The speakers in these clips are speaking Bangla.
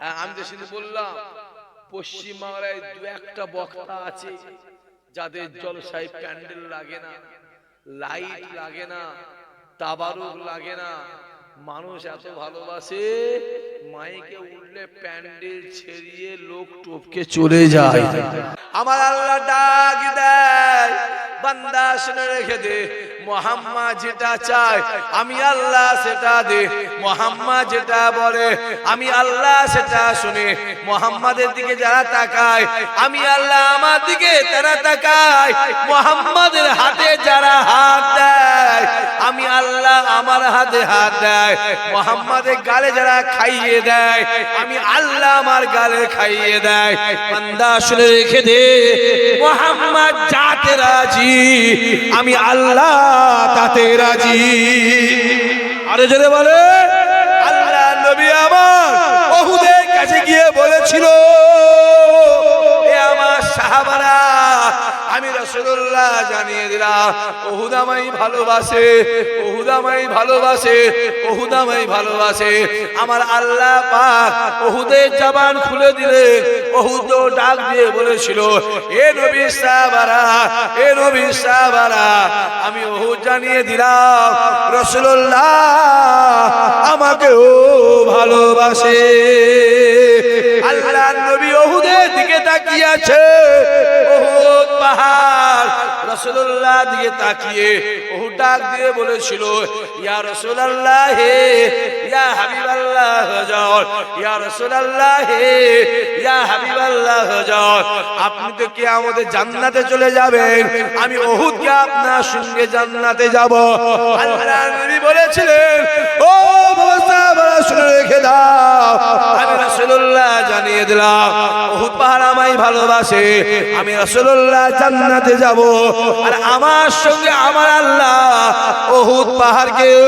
হ্যাঁ আমি তো শুধু বললাম পশ্চিম বাংলায় দু একটা বক্তা আছে যাদের জলসায় প্যান্ডেল লাগে না, লাইট লাগে না, তাবারুক লাগে না। মানুষ এত ভালোবাসে, মাইকে উঠলে প্যান্ডেল ছেড়িয়ে লোক টপকে চলে যায়। আমার আল্লাহ ডাক দেয়, বান্দা শুনে রেখে দে মোহাম্মদ যেটা চায়, আমি আল্লাহ সেটা দে মোহাম্মা যেটা বলে, আমি আল্লাহ সেটা শুনে। মোহাম্মাদের দিকে যারা তাকায়, আমি আল্লাহ আমার দিকে তারা তাকায়। মোহাম্মদের হাতে যারা হাত দেয় আমি আল্লাহ আমার হাতে হাত দেয়, মোহাম্মদের গালে যারা খাইয়ে দেয়, আমি আল্লাহ আমার গালে খাইয়ে দেয়। বান্দা শুনে রেখে দে, মোহাম্মদ যাতে রাজি, আমি আল্লাহ তাতে রাজি। আরে জোরে বলে, আল্লাহ নবী আমার বহুদের কাছে গিয়ে বলেছিল আমি রসুল্লাহ জানিয়ে দিলাম ওহুদামাই ভালোবাসে ওহুদামাই ভালোবাসে ওহুদামাই ভালোবাসে। আমার আল্লাহ পাক ওহুদের জবান খুলে দিলে, ওহুদ ডাক দিয়ে বলেছিল, এ নবী সাহাবারা, এ নবী সাহাবারা, আমি ওহুদ জানিয়ে দিলাম রসুল্লাহ আমাকেও ভালোবাসে। তাকিয়ে আছে ওহুদ পাহাড়। রসুল্লাহ দিয়ে তাকিয়ে ওহু ডাক দিয়ে বলেছিল, ইয়া রসুল্লাহ হে ইয়া হাবিবাল্লাহ হজর ইয়া রসুল্লাহ হে ইয়া হাবিবাল্লাহ হজর আপনি তো কি আমাদের জান্নাতে চলে যাবেন। আমি ওহুদকে আপনার সঙ্গে জান্নাতে যাব। আল্লাহ নবী বলেছিলেন, ও শুনে রেখে দাও। আমি রাসূলুল্লাহ জানিয়ে দিলাম ওহুদ পাহাড় আমায় ভালোবাসে। আমি রসুল্লাহ জান্নাতে যাব। আর আমার সঙ্গে আমার আল্লাহ ওহুদ পাহাড়কেও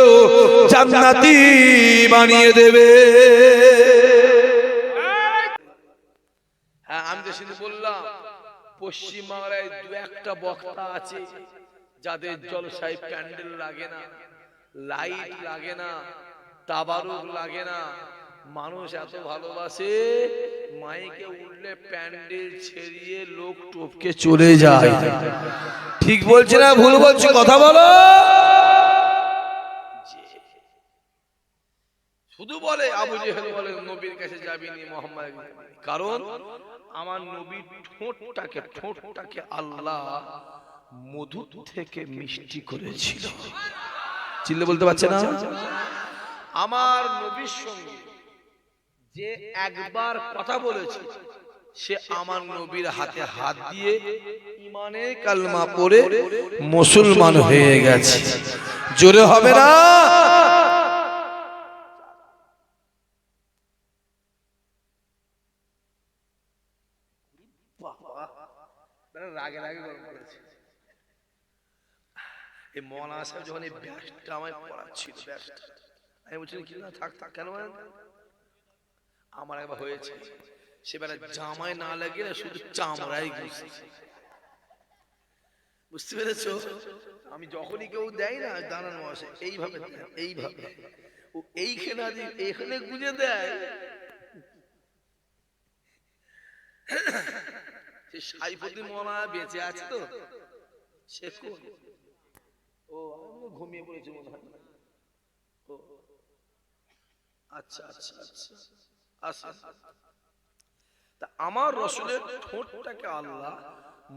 জান্নাতি বানিয়ে দেবে। হ্যাঁ আমি তো শুধু বললাম, পশ্চিম বাংলায় দু একটা বক্তা আছে যাদের জলসায় প্যান্ডেল লাগে না, লাইট লাগে না তাবারুক লাগে না মানুষ এত ভালোবাসে মাইকে উঠলে প্যান্ডেল ছেড়িয়ে লোক টপকে চলে যায়। ঠিক বলছে না ভুল বলছে কথা বলো। শুধু বলে আবু জেহেল বলে নবীর কাছে যাবি নি মোহাম্মদ কারণ আমার নবীর ঠোঁটটাকে ঠোঁটটাকে আল্লাহ মধু থেকে মিষ্টি করেছিল। চিল্লে বলতে পারছে না? আমার নবীর সঙ্গে যে একবার কথা বলেছে সে আমার নবীর হাতে হাত দিয়ে ইমানের কালমা পড়ে মুসলমান হয়ে গেছে। জোরে হবে না? রাগে রাগে গরম করেছে। এই মৌলানা সাহেব যখন এই ব্যাসটা আমায় পড়াচ্ছিল ব্যাসটা আমি বলছিলাম কি না থাক থাক কেন? আমার একবার হয়েছে। সেবারে জামায় না লাগিয়ে শুধু চামড়াই ঘুষছে বুঝতে পেরেছ? আমি যখনই কেউ দেয় না দাঁড়ানো মাসে এইভাবে এইভাবে ও এইখানে এখানে গুঁজে দেয়। সে সাইফুদ্দিন মোলা বেঁচে আছে তো। সে ও ঘুমিয়ে পড়েছি মনে হয়। ও আচ্ছা আচ্ছা আচ্ছা। আমার রসুলের ঠোঁটটাকে আল্লাহ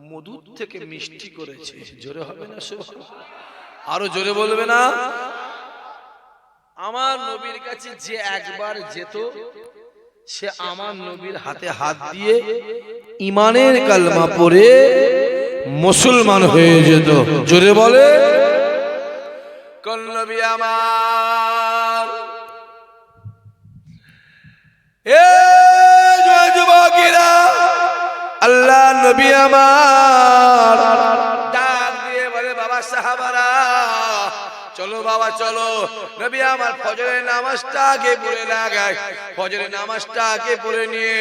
মধুর থেকে মিষ্টি করেছে। জোরে হবে না আরও জোরে বলবে না? আমার নবীর কাছে যে একবার যেত, সে আমার নবীর হাতে হাত দিয়ে ইমানের কালমা পড়ে মুসলমান হয়ে যেত। জোরে বলে কোন নবী আমার যুবকেরা আল্লাহ নবী আমার। ডাক দিয়ে বলে বাবা সাহাবারা চলো বাবা, চলো। নবী আমার ফজরের নামাজটা আগে পড়ে লাগায় ফজরের নামাজটা আগে পড়ে নিয়ে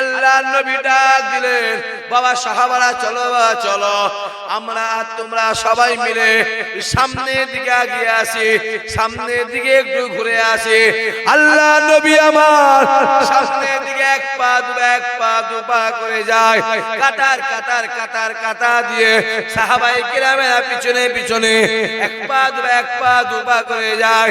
আল্লাহ নবী ডাক দিলেন, বাবা, সাহাবারা, চলো বাবা, চলো। আমরা তোমরা সবাই মিলে সামনের দিকে এগিয়ে আসি, সামনের দিকে একটু ঘুরে আসি। আল্লাহ নবী আমার সামনের দিকে এক পা দু এক পা দু পা করে যায়। কাতার কাতার কাতার কাতা দিয়ে সাহাবাই কিরামেরা পিছনে পিছনে এক পা দু এক পা দুপা করে যায়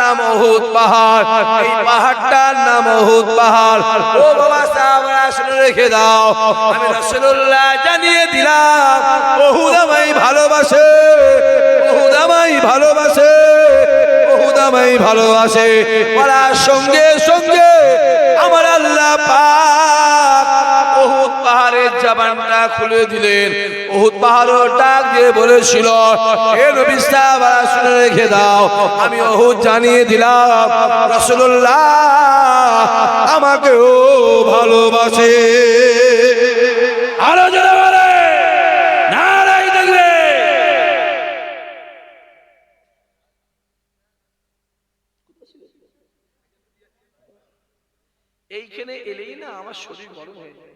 নাম অহুদ পাহাড়। এই পাহাড়টার নাম অহুদ পাহাড়। ও বাবা সাহেব শুনে রেখে দাও। আমি রাসূলুল্লাহ জানিয়ে দিলাম অহুদ আমায় ভালোবাসে অহুদ আমায় ভালোবাসে অহুদ আমায় ভালোবাসে। বলার সঙ্গে সঙ্গে আমার আল্লাহ পাক জবানটা খুলে দিলেন। ওহুদ পাহাড় ডাক দিয়ে বলেছিল হে নবী সাহাবা শুনে রেখে দাও আমি ওহুদ জানিয়ে দিলাম রাসূলুল্লাহ আমাকেও ভালোবাসে। আরও জোরে বলে নারাই দেখবে এইখানে এলেই না আমার শরীর গরম হয়ে যায়।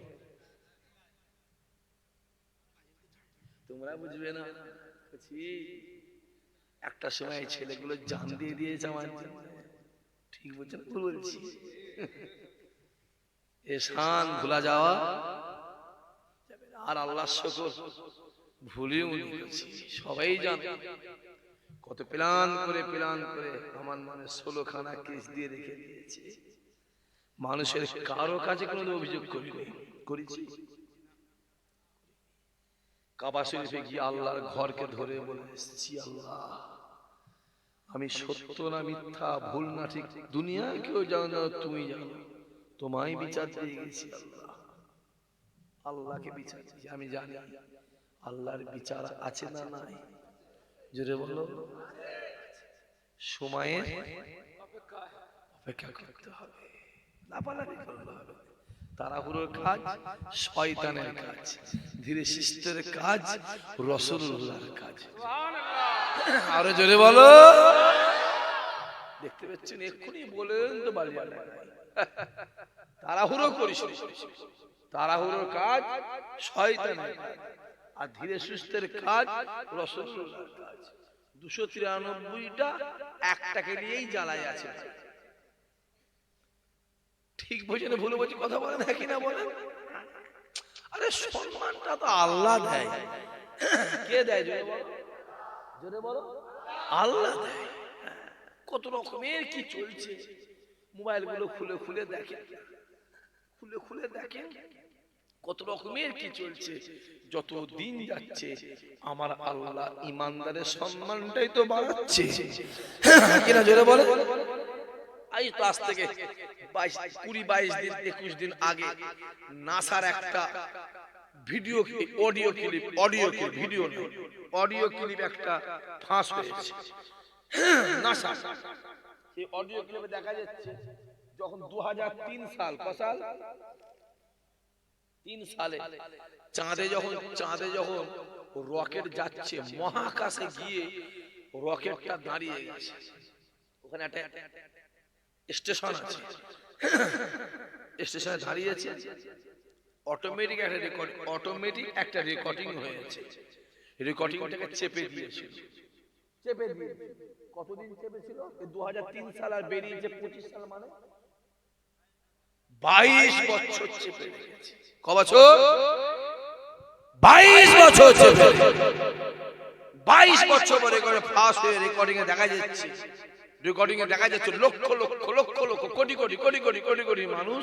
তোমরা বুঝবে না। একটা সময় ছেলেগুলো জান দিয়ে দিয়েছে আমার। ঠিক বলছেন ভুল বলছি। এসান ভুলা যাওয়া আর আল্লাহ শকর, ভুলেও নিয়েছি সবাই জানে। কত প্লান করে প্লান করে আমার মানে ষোলো খানা কেস দিয়ে রেখে দিয়েছে। মানুষের কারও কাছে কোনো অভিযোগ করিনি, করেছি। কাবা শরীফে গিয়ে আল্লাহর ঘরকে ধরে বলে এসেছি আল্লাহ আমি সত্য না মিথ্যা ভুল না ঠিক দুনিয়া কেউ জানো জানো তুমি জানো তোমায় বিচার দিয়ে গেছি আল্লাহ। আল্লাহকে বিচার আমি জানি। আল্লাহর বিচার আছে না নাই। জোরে বলো সময়ে অপেক্ষা করতে হবে। লাফালাফি করলে হবে। না। তাড়াহুড়োর কাজ শয়তানের কাজ ধীরে শিস্তের কাজ রসুল্লাহর কাজ। আরও জোরে বলো। দেখতে পাচ্ছেন এক্ষুনি বলেন তো বালিয়া তাড়াহুড়ো করিস। তাড়াহুড়োর কাজ শয়তানের কাজ আর ধীরে সুস্থের কাজ রসুল্লাহর কাজ। দুশো তিরানব্বইটা একটাকে নিয়েই জ্বালাই আছে। ঠিক বলছেন ভুল বলছি কথা বলেন হ্যাঁ কিনা বলেন আরে সম্মানটা তো আল্লাহ দেয়। কে দেয় জোরে বলো? জোরে বলো। আল্লাহ দেয়। কত রকমের কি চলছে। মোবাইলগুলো খুলে খুলে দেখেন। খুলে খুলে দেখেন। কত রকমের কি চলছে। যত দিন যাচ্ছে, আমার আল্লাহ ইমানদারের সম্মানটাই তো বাড়াচ্ছে। কিনা জোরে বলে। আজ তো আজ থেকে বাইশ, কুড়ি, বাইশ দিন, একুশ দিন আগে নাসার একটা video audio clip audio clip, video audio clip একটা ফাঁস হয়েছে নাসা এই অডিও ক্লিপে দেখা যাচ্ছে যখন দু হাজার তিন সাল, ক সাল? তিন সালে, চাঁদে যখন চাঁদে যখন রকেট যাচ্ছে, মহাকাশে গিয়ে রকেটটা দাঁড়িয়ে গেছে। ওখানে একটা স্টেশন আছে। স্টেশনে দাঁড়িয়েছে। অটোমেটিক একটা রেকর্ড অটোমেটিক একটা রেকর্ডিং হয়েছে। রেকর্ডিংটাকে চেপে দিয়েছিল। চেপে দিয়ে। কতদিন চেপেছিল? দু হাজার তিন সাল আর বেরিয়েছে পঁচিশ সাল মানে? বাইশ বছর চেপে ক বছর? বাইশ বছর চেপে বাইশ বছর পরে করে ফার্স্ট হয়ে রেকর্ডিং এ দেখা যাচ্ছে। রেকর্ডিং এ দেখা যাচ্ছে লক্ষ লক্ষ লক্ষ লক্ষ কোটি কোটি কোটি কোটি কোটি কোটি মানুষ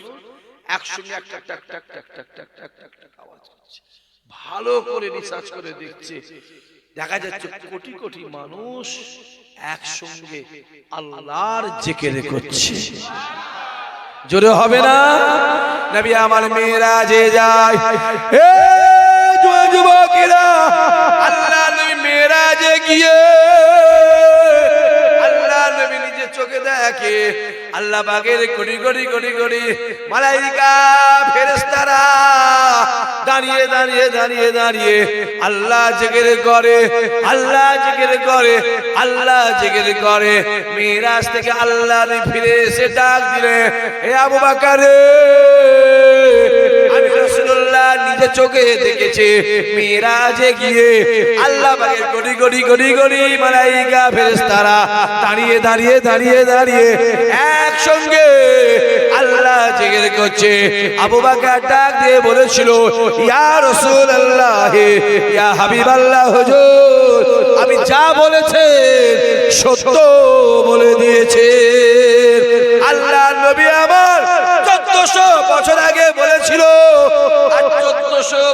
একসঙ্গে একটা একটা একটা একটা একটা একটা একটা একটা একটা আওয়াজ করছে ভালো করে রিসার্চ করে দেখছে দেখা যাচ্ছে কোটি কোটি মানুষ একসঙ্গে আল্লাহর জেকেরে করছে জোরে হবে না নবী আমার মেয়েরা যে যায় হে যুবকেরা আল্লাহ নবী মেয়েরা যে গিয়ে দেখে আল্লাহ বাগের কোটি কোটি কোটি কোটি মালাইকা ফেরেস্তারা দাঁড়িয়ে দাঁড়িয়ে দাঁড়িয়ে দাঁড়িয়ে আল্লাহ জেগের করে, আল্লাহ জেগের করে, আল্লাহ জেগের করে। মিরাজ থেকে আল্লাহ ফিরে এসে ডাক দিলে হে আবু বাকারে নিজে চোখে দেখেছি। মিরাজে গিয়ে আল্লাহ পাকের কোটি কোটি কোটি কোটি মালাইকা ফেরেশতারা দাঁড়িয়ে দাঁড়িয়ে দাঁড়িয়ে দাঁড়িয়ে একসঙ্গে আল্লাহ জিকির করছে। আবু বকর ডাক দিয়ে বলেছিল, ইয়া রাসূলুল্লাহ, ইয়া হাবিবাল্লাহ, হুজুর, আমি যা বলেছে সত্য বলে দিয়েছে আল্লাহ নবী আমার চোদ্দশো বছর আগে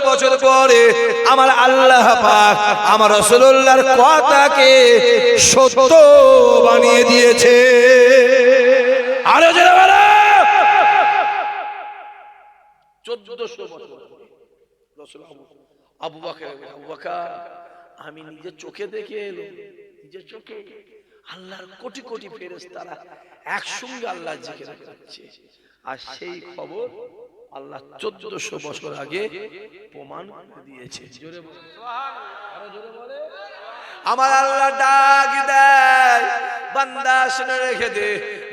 বছর পরে আমার আল্লাহ পাক আমার রসুল্লাহর কথাকে সত্য বানিয়ে দিয়েছে। আরও আমি নিজের চোখে দেখে আল্লাহর কোটি কোটি ফেরেশতারা একসঙ্গে আল্লাহ আর সেই খবর আল্লাহ চোদ্দশো বছর আগে প্রমাণ দিয়েছে। আমার আল্লাহ ডাক দেয় বান্দা শুনে রেখে দে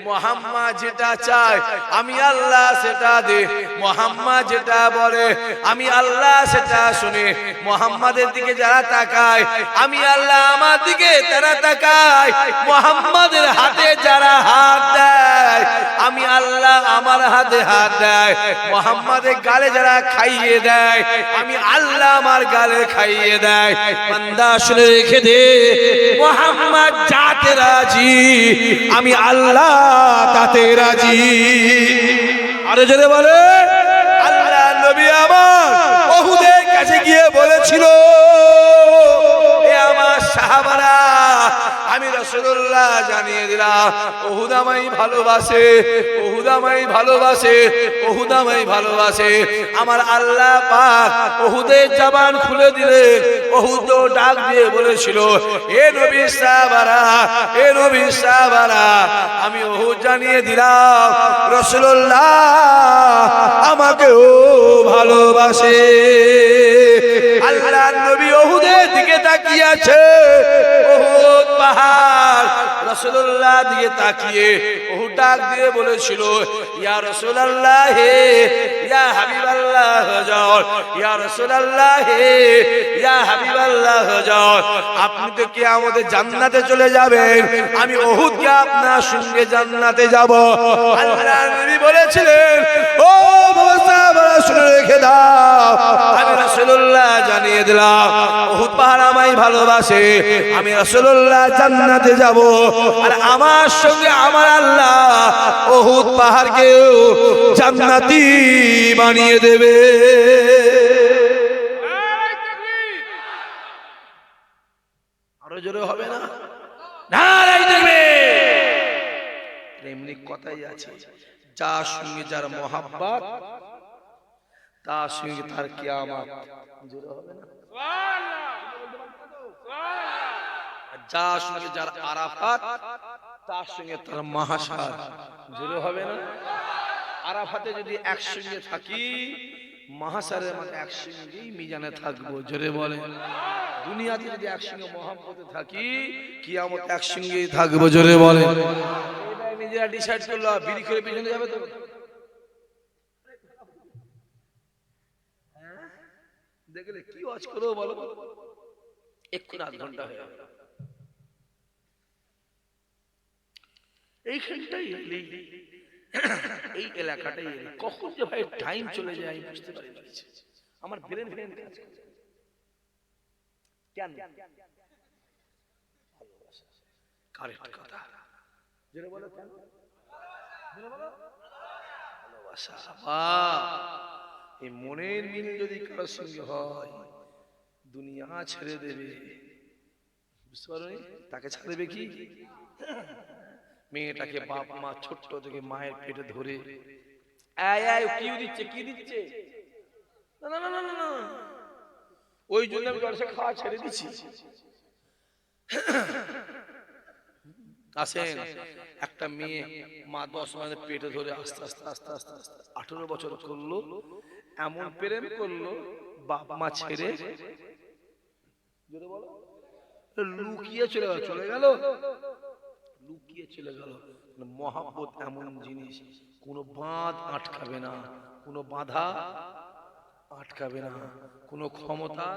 মোহাম্মদ যেটা চায়, আমি আল্লাহ সেটা দে মোহাম্মদ যেটা বলে, আমি আল্লাহ সেটা শুনে। মোহাম্মদের দিকে যারা তাকায়, আমি আল্লাহ আমার দিকে তারা তাকায়। মোহাম্মদের হাতে যারা হাত দেয়, আমি আল্লাহ আমার হাতে হাত দেয়। মোহাম্মদের গালে যারা খাইয়ে দেয়, আমি আল্লাহ আমার গালে খাইয়ে দেয়। বান্দা শুনে রেখে দে, মোহাম্মদ যাতে রাজি, আমি আল্লাহ তাতে রাজি। আরে জোরে বলে। আল্লাহ নবী আমার বহুদের কাছে গিয়ে বলেছিল, এ আমার সাহাবারা আমি রসুল্লাহ জানিয়ে দিলাম ওহুদামাই ভালোবাসে ওহুদামাই ভালোবাসে ওহুদামাই ভালোবাসে। আমার আল্লাহ পাক ওহুদের জবান খুলে দিলে, ওহুদ ডাক দিয়ে বলেছিল, এ নবী সাহাবারা, এ নবী সাহাবারা, আমি ওহুদ জানিয়ে দিলাম রসুল্লাহ আমাকেও ভালোবাসে। আল্লাহ নবী ওহুদের দিকে তাকিয়ে আছে, ওহুদ পাহাড়। রসুল্লাহ দিকে তাকিয়ে ওহুদ ডাক দিয়ে বলেছিল, ইয়া রসুল্লাহ হে, ইয়া হাবিবাল্লাহ হজর ইয়া রসুল্লাহ হে, ইয়া হাবিবাল্লাহ হজর আপনি তো কি আমাদের জান্নাতে চলে যাবেন। আমি ওহুদকে আপনার সঙ্গে জান্নাতে যাব। আল্লাহ নবী বলেছিলেন, ও রেখে দাও। আমি রাসূলুল্লাহ জানিয়ে দিলাম ওহুদ পাহাড় আমায় ভালোবাসে আমি রাসূলুল্লাহ জান্নাতে যাব। আর আমার সঙ্গে আমার আল্লাহ ওহুদ পাহাড়কেও জান্নাতি বানিয়ে দেবে। আরও জোরে হবে না? এমনি কথাই আছে যার সঙ্গে যার মহাব্বত তার সঙ্গে তার কিয়ামত। জোরে হবে না? যার সঙ্গে যার আরাফাত তার সঙ্গে তার মহাসার জোরে হবে না? আরাফাতে যদি একসঙ্গে থাকি মহাসারের মানে একসঙ্গেই মিজানে থাকব। জোরে বলে দুনিয়াতে যদি একসঙ্গে মহাব্বতে থাকি কি কিয়ামত একসঙ্গেই থাকব। জোরে বলে নিজেরা ডিসাইড করল বিড়ি করে পিছনে যাবে তো? দেখলে কি ওয়াজ করব বলো। এক্ষুনি আধ ঘণ্টা হয়ে যাবে এইখানটাই এলি। এই এলাকাটাই এলি। কখন যে ভাই টাইম চলে যায়, আমি বুঝতে পারি আমার ব্রেন ব্রেন কাজ করে। কেন? কারেক্ট কথা। যেটা বলো কেন? যেটা বলো? ভালোবাসা! এই মনের মিল যদি কারোর সঙ্গে হয়, দুনিয়া ছেড়ে দেবে। তাকে ছাড়বে কি? মেয়েটাকে বাপ মা ছোট্ট থেকে মায়ের পেটে ধরে। কি দিচ্ছে কি দিচ্ছে? না না না না না ওই জন্য আমি খাওয়া ছেড়ে দিচ্ছি। আসেন, একটা মেয়ে মা দশ মাসে পেটে ধরে আস্তে আস্তে আস্তে আস্তে আস্তে, আঠেরো বছর করল। এমন প্রেম করল বাপ মা ছেড়ে। লুকিয়ে চলে গেল চলে গেল। লুকিয়ে চলে গেল। মহাব্বত এমন জিনিস কোনো বাঁধ আটকাবে না কোনো বাধা আটকাবে না কোনো ক্ষমতা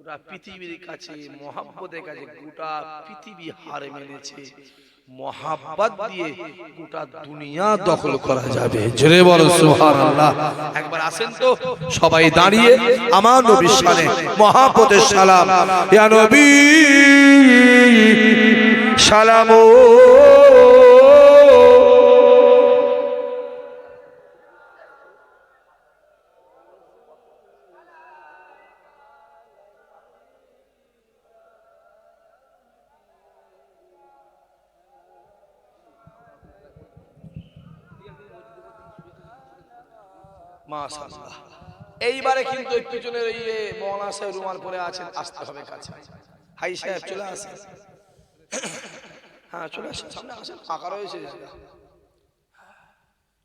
গোটা পৃথিবীর কাছে, মহাব্বতের কাছে গোটা পৃথিবী মেনেছে। মহাব্বত দিয়ে গোটা দুনিয়া দখল করা যাবে। জোরে বলো একবার আসেন তো, সবাই দাঁড়িয়ে আমার নবীর শানে মহাব্বতের সালাম। ইয়া নবী, সালামো মাশাআল্লাহ। এইবারে কিন্তু ওই পিছনের এই যে সাহেব রুমাল পরে আছেন, আসতে হবে কাছে। হাই সাহেব, চলে আসেন। হ্যাঁ চলে আসেন, সামনে আসেন, ফাঁকা রয়েছে।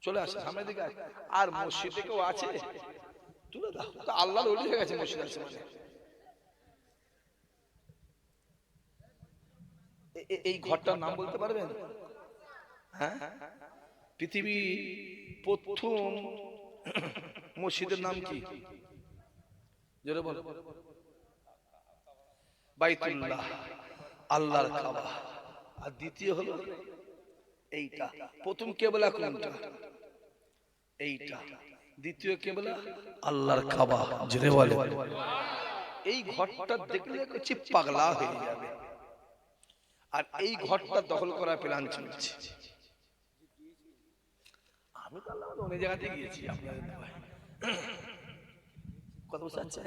চলে আসেন, সামনের দিকে। আর মসজিদে কেউ আছে? তুলে দাও। তো আল্লাহ ওলি হয়ে গেছে মসজিদ আছে মানে। এই ঘরটার নাম বলতে পারবেন? হ্যাঁ? পৃথিবী প্রথম মসজিদের নাম কি? জোরে বলো। বাইতুল্লাহ আল্লাহর কাবা। আর দ্বিতীয় হলো এইটা। প্রথম কেবলা কোনটা? এইটা। দ্বিতীয় কেবলা আল্লাহর কাবা। জোরে বলে। এই ঘরটা দেখলে হচ্ছে পাগলা হয়ে যাবে। আর এই ঘরটা দখল করা প্ল্যান চলছে। আমি তো আল্লাহ অনেক জায়গাতে গিয়েছি আপনাদের। কথা বুঝতে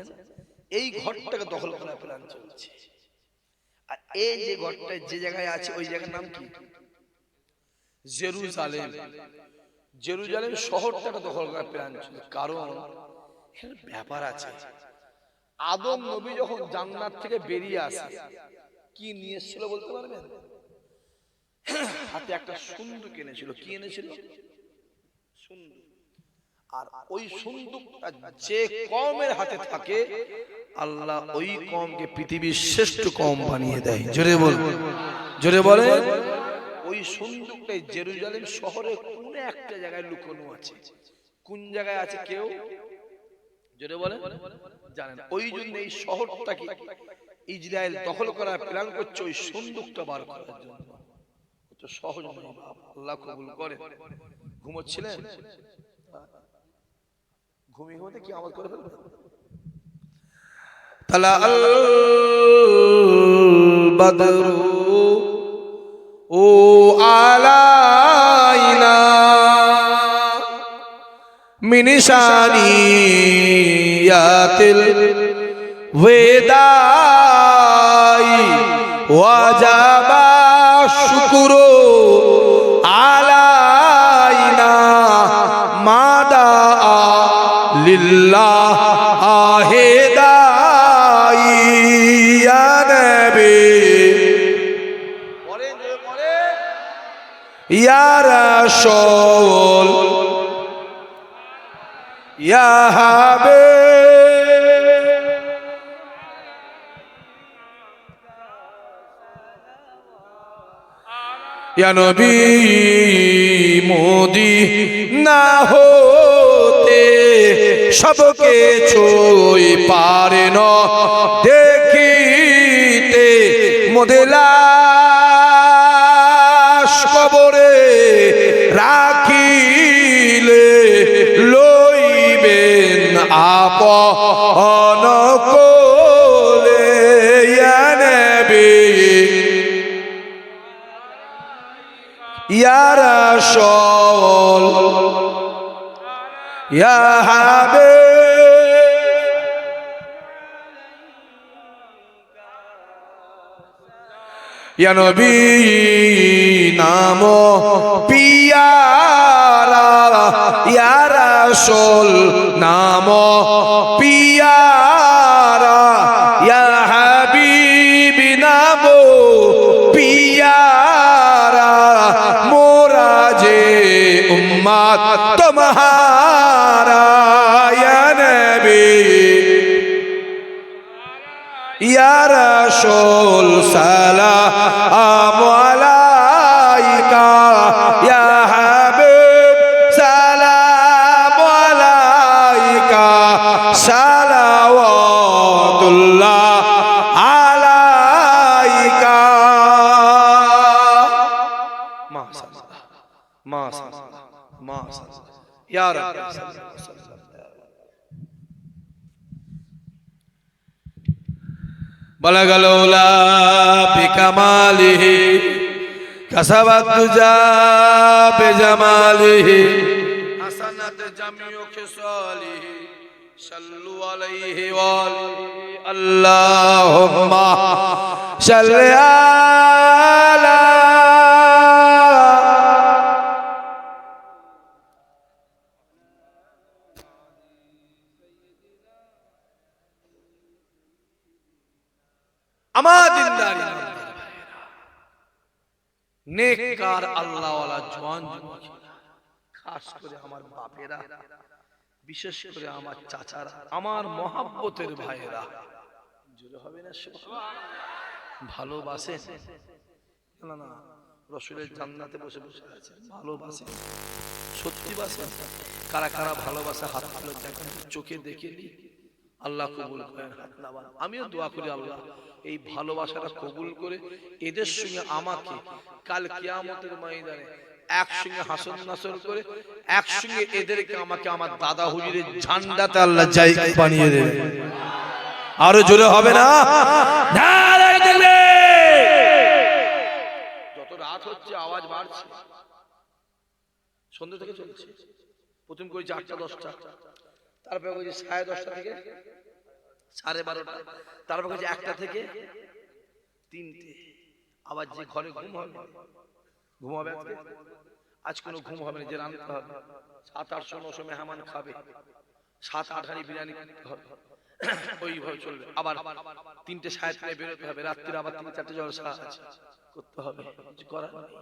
এই ঘরটাকে দখল করা প্ল্যান চলছে। আর এই যে ঘরটা যে জায়গায় আছে ওই জায়গার নাম কি? জেরুজালেম। জেরুজালেম শহরটাকে দখল করার প্ল্যান চলছে। কারণ ব্যাপার আছে আদম নবী যখন জান্নাত থেকে বেরিয়ে আসে কি নিয়ে এসেছিল বলতে পারবেন? হাতে একটা সুন্দর এনেছিল কি এনেছিল? সুন্দর। আর ওই সুন্দরটা যে কমের হাতে থাকে আল্লাহ ওই কমকে পৃথিবীর শ্রেষ্ঠ কম বানিয়ে দেয়। জোরে বল। জোরে বলে। ওই জেরুজালেম শহরে কোন একটা জায়গায় লুকানো আছে। কোন জায়গায় আছে কেউ? জোরে বলে? জানেন ওই জন্য এই শহরটাকে ইসরায়েল দখল করার প্ল্যান করছে ওই সুন্দরটা বার করার জন্য। তো সহজ নয় আল্লাহ কবুল করে। ঘুমোচ্ছিলেন? ঘুমিয়ে ঘুমিয়ে কি আওয়াজ করে ফেলবে তালা বাদরু ও আলাইনা ওয়েদাই ওয়াজাবা বিল্লাহ আহেদাইয়া নবী ইয়া নবী মোদি না হো সবকে ছই পারে ন। দেখিতে মোদেলাস কবরে রাখিলে লইবেন আপন কোলে ইয়া নবী। ইয়া ইয়া হাবিব। ইয়া নবী, নাম পিয়ারা, ইয়া রাসূল, নাম পিয়ারা, ইয়া হাবিব, নাম পিয়ারা মোরা যে উম্মত তোমারা ইয়া নবী, ইয়া রাসূল। বলা গেল বিকামালিহি কাসাবাদুজা বেজামালিহি হাসানাত জামিউ খিসালিহি সাল্লু আলাইহি ওয়াল আল্লাহুম্মা সাল্লি বিশেষ করে আমার চাচারা, আমার মহাব্বতের ভাইয়েরা। হবে না ভালোবাসে? না রসুলের জান্নাতে বসে বসে আছে। ভালোবাসে। সত্যি বাসে? কারা কারা ভালোবাসে? হাত তুলে দেখেন, চোখে দেখে আল্লাহ কবুল করেন। হাত নামান। আমিও দোয়া করি আল্লাহ এই ভালোবাসাটা কবুল করে এদের সঙ্গে আমাকে কাল কিয়ামতের ময়দানে একসঙ্গে হাসন নাসর করে একসঙ্গে এদেরকে আমাকে আমার দাদা হুজুরের ঝান্ডাতে আল্লাহ যাই বানিয়ে দেবে। আরও জোরে হবে না? যত রাত হচ্ছে আওয়াজ বাড়ছে। সন্ধ্যে থেকে চলছে। প্রথম করেছি আটটা দশটা। তারপরে করেছি সাড়ে দশটা থেকে সাড়ে বারোটা। তারপর করেছি একটা থেকে তিনটে। আবার যে ঘরে ঘুম হবে ঘুমাবে আজকে? আজ কোনো ঘুম হবে না যে রান্নতে হবে সাত আটশো নশো মেহমান খাবে। সাত আট হাঁড়ি বিরিয়ানি হবে। ওইভাবে চলবে। আবার তিনটে সাড়ে তিনে বেরোতে হবে। রাত্রির আবার তিন চারটে জলসা আছে। করতে হবে। কিছু করার নেই।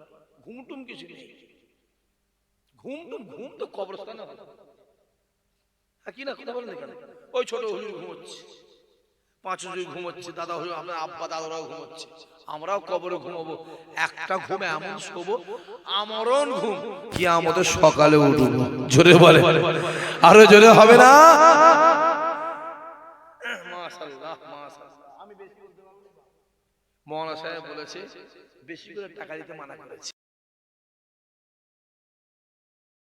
ঘুম টুম কিছু। নেই ঘুমটুম ঘুম তো কবরস্থানে হবে। কি না কথা বলেন এখানে? ওই ছোট হুজুর ঘুমোচ্ছে। পাঁচ হুজুর ঘুমোচ্ছে, দাদা হুজুর আমরা আব্বা, দাদারাও ঘুমোচ্ছে। আমরাও কবরে ঘুমাবো। একটা ঘুমে এমন শোবো, আমরণ ঘুম। কি আমাদের সকালে উঠবো জোরে বলে। আরও জোরে হবে না? মাশাআল্লাহ মাশাআল্লাহ। বেশি বলতে পারব না। মৌলানা সাহেব বলেছে, বেশি করে টাকা দিতে মানা করেছে।